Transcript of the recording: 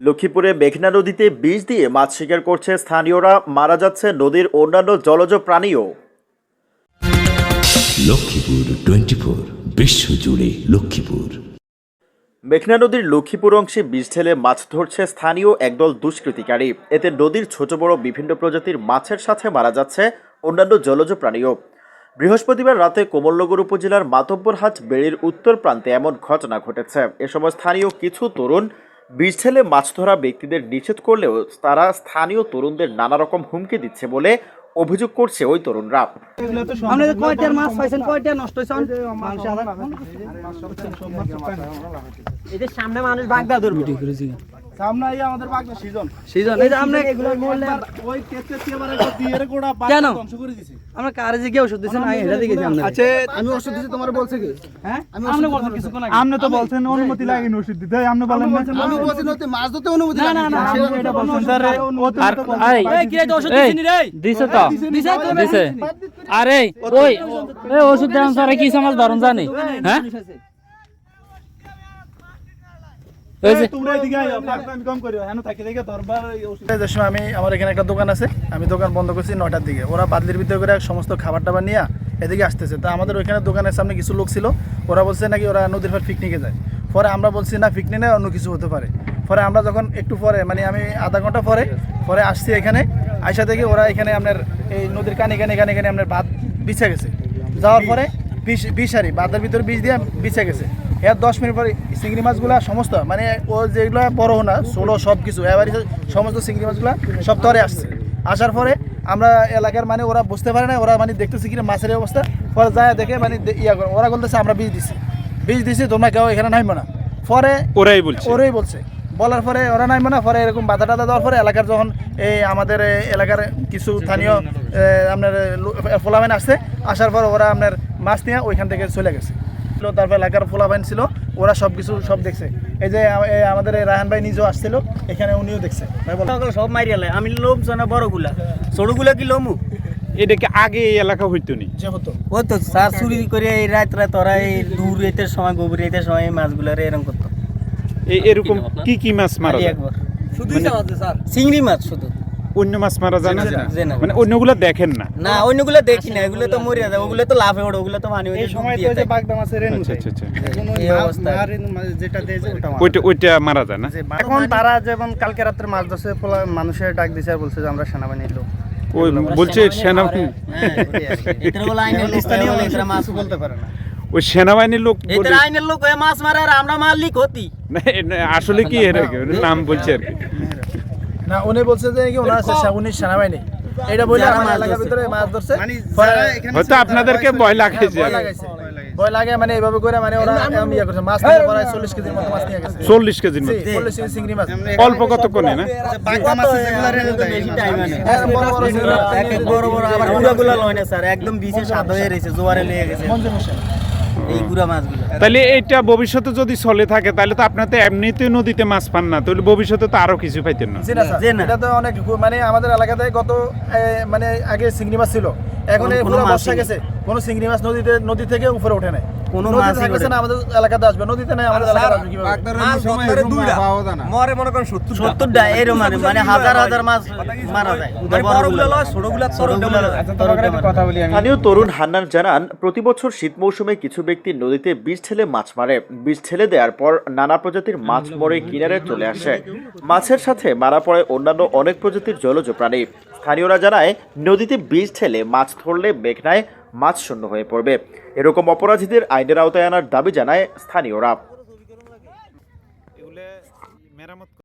লক্ষ্মীপুরে মেঘনা নদীতে বিষ দিয়ে মাছ শিকার করছে স্থানীয়রা। মারা যাচ্ছে নদীর অন্যান্য জলজ প্রাণীও। লক্ষ্মীপুর টোয়েন্টি ফোর বিশ্বজুড়ে লক্ষ্মীপুর। মেঘনা নদীর লক্ষ্মীপুর অংশে বিষ ঢেলে মাছ ধরছে স্থানীয় একদল দুষ্কৃতিকারী। এতে নদীর ছোট বড় বিভিন্ন প্রজাতির মাছের সাথে মারা যাচ্ছে অন্যান্য জলজ প্রাণীও। বৃহস্পতিবার রাতে কোমলনগর উপজেলার মাতব্বরহাট বেড়ির উত্তর প্রান্তে এমন ঘটনা ঘটেছে। এ সময় স্থানীয় কিছু তরুণ বিষ ঠেলে মাছ ধরা ব্যক্তিদের নিষেধ করলেও তারা স্থানীয় তরুণদের নানা রকম হুমকি দিচ্ছে বলে অভিযোগ করছে ওই তরুণরা। সামনে মানুষ বাগদা ধরবে। সামনে এই আমাদের বাগদা সিজন সিজন এই যে আপনি এগুলো বললে ওই কেতে কেবারে দিয়ে গোড়া কেন? ধ্বংস করে দিছে। আমরা কারে যে গিয়ে ওষুধ দিয়েছেন আমি এটা দেখেছি আমরা। আচ্ছা আমি ওষুধ দিছি তোমার বলছে কি? হ্যাঁ? আপনি বলছেন কিছুক্ষণ আগে। আপনি তো বলছেন অনুমতি লাগেনি ওষুধ দিতে। আপনি বলেন না আমি বলছি নতে মাছ ধরতে অনুমতি না না না এটা বলছেন স্যার ও তো এই কি এটা ওষুধ দিছিনি রে দিছে। তো। দিছে তো দিছে আরে ওই ওষুধ দেন স্যার কি সমাজ ধরুন জানি? হ্যাঁ এই যে তোমরা এদিকে আইও আমি কম করিও হেন থাকি দেখে দরবার এই ওষুধ এই যে সময় আমি আমার এখানে একটা দোকান আছে আমি দোকান বন্ধ করছি নয়টার দিকে। ওরা বাদলির ভিতরে করে সমস্ত খাবার টাবার নিয়ে এদিকে আসতেছে। তা আমাদের ওইখানে দোকানের সামনে কিছু লোক ছিল ওরা বলছে নাকি ওরা নদীর পার পিকনিকে যায়। পরে আমরা বলছি না পিকনিক না অন্য কিছু হতে পারে। পরে আমরা যখন একটু পরে মানে আমি আধা ঘণ্টা পরে পরে আসছি এখানে আইসা থেকে ওরা এখানে আপনার এই নদীর কানে কানে কানে কানে আপনার ভাত বিছে গেছে। যাওয়ার পরে বিষ বিষারি বাদের ভিতরে বিষ দিয়ে বিছে গেছে। এর দশ মিনিট পরে চিংড়ি মাছগুলা সমস্ত মানে ও যেগুলো বড় না ষোলো সব কিছু এবারে সমস্ত চিংড়ি মাছগুলা সব তরে আসছে। আসার পরে আমরা এলাকার মানে ওরা বুঝতে পারে না ওরা মানে দেখতেছি কিনা মাছের অবস্থা। পরে যায় দেখে মানে ইয়া করে ওরা বলতেছে আমরা বীজ দিছি। বীজ দিছি তোমরা কেউ এখানে নামবো না। পরে ওরাই বলছে। ওরাই বলছে। বলার পরে ওরা নামবো না পরে এরকম বাধা টাধা দেওয়ার পরে এলাকার যখন এই আমাদের এলাকার কিছু স্থানীয় আপনার ফোলাবাইন আসছে আসার পর ওরা আপনার মাছ নিয়ে ওইখান থেকে চলে গেছে। ছিল, তারপর এলাকার ফোলাবাইন ছিল ওরা সব কিছু সব দেখছে। এই যে আমাদের এই রায়হান ভাই নিজেও আসছিল এখানে উনিও দেখছে। ভাই বলো। সব মারিয়ালে আমি লোম না বড়গুলা। ছোটগুলা কি লোমু? এটা কি আগে এই এলাকা হইতো নি? যে হতো। স্যার চুরি করে এই রাত রাত ওরা এই দূর রেতের সময় গভীর রেতের সময় এই মাছগুলারে এরকম করতো। এই এরকম কি কি মাছ মারা একবার। চালাতে চিংড়ি মাছ শুধু। অন্য মাছ মারা যায় না। মানে অন্যগুলো দেখেন না? না অন্যগুলো দেখি না এগুলো তো মরে যায় ওগুলো তো লাফে ওঠে ওগুলো তো পানি এই সময় তো যে বাগদা মাছের রেনু আচ্ছা আচ্ছা আচ্ছা। এই অবস্থা। যেটা দেয় ওটা। ওইটা ওইটা মারা যায় না? এখন তারা যেমন কালকে রাত্রে মাছ ধরছে মানুষের ডাক দিছে আর বলছে যে আমরা সেনাবাহিনীর লোক। ওই বলছে সেনাবাহিনী হ্যাঁ এটার বলে আইনের স্থানীয় লোক এরা মাছ বলতে পারে না। ওই সেনাবাহিনীর লোক এদের আইনের লোক হয়ে মাছ মারে আর আমরা মালিক না, আসলে কি এর নাম বলছে আর কি? না উনি বলছে যে কি ওনার উনি সেনাবাহিনী। এটা বলে আমার মাছ এলাকার ধরছে। ভিতরে মাছ ধরছে। হয়তো আপনাদেরকে ভয় লাগাইছে। ভয় লাগে মানে এইভাবে করে মানে ওরা এমন ইয়ে করছে মাছ নিয়ে পরে চল্লিশ কেজির মতো মাছ নিয়ে গেছে। চল্লিশ কেজির মতো। চল্লিশ কেজি চিংড়ি মাছ। অল্প না? হ্যাঁ, বড় বড় চিংড়ি মাছ। এক এক বড় বড় আবার গুড়াগুলো লয় না স্যার। একদম বিচে স্বাদ হয়ে রয়েছে জোয়ারে লেগে গেছে। এই গুড়া মাছগুলো। তাহলে এটা ভবিষ্যতে যদি চলে থাকে তাহলে তো আপনার তো এমনিতে নদীতে মাছ পান না তাহলে ভবিষ্যতে তো আরও কিছু পাইতেন না। এটা তো অনেক মানে আমাদের এলাকাতে গত মানে আগে চিংড়ি মাছ ছিল। এখন পুরো বর্ষা গেছে। কোনো চিংড়ি মাছ নদীতে নদী থেকে উপরে ওঠে নাই। কোনো নদীতে মাছই না আমাদের এলাকাতে আসবে। নদীতে নাই আমাদের এলাকাতে আসবে কীভাবে? সত্তরটা এরকম মানে মানে হাজার হাজার মাছ মারা যায়। বড়গুলো লয় ছোটগুলো স্থানীয় তরুণ হান্নান জানান প্রতি বছর শীত মৌসুমে কিছু ব্যক্তি নদীতে বীজ ঠেলে মাছ মারে। বীজ ঠেলে দেওয়ার পর নানা প্রজাতির মাছ মরে কিনারে চলে আসে। মাছের সাথে মারা পড়ে অন্যান্য অনেক প্রজাতির জলজ প্রাণী। স্থানীয়রা জানায় নদীতে বীজ ঠেলে মাছ ধরলে মেঘনায় মাছ শূন্য হয়ে পড়বে। এরকম অপরাধীদের আইনের আওতায় আনার দাবি জানায় স্থানীয়রা।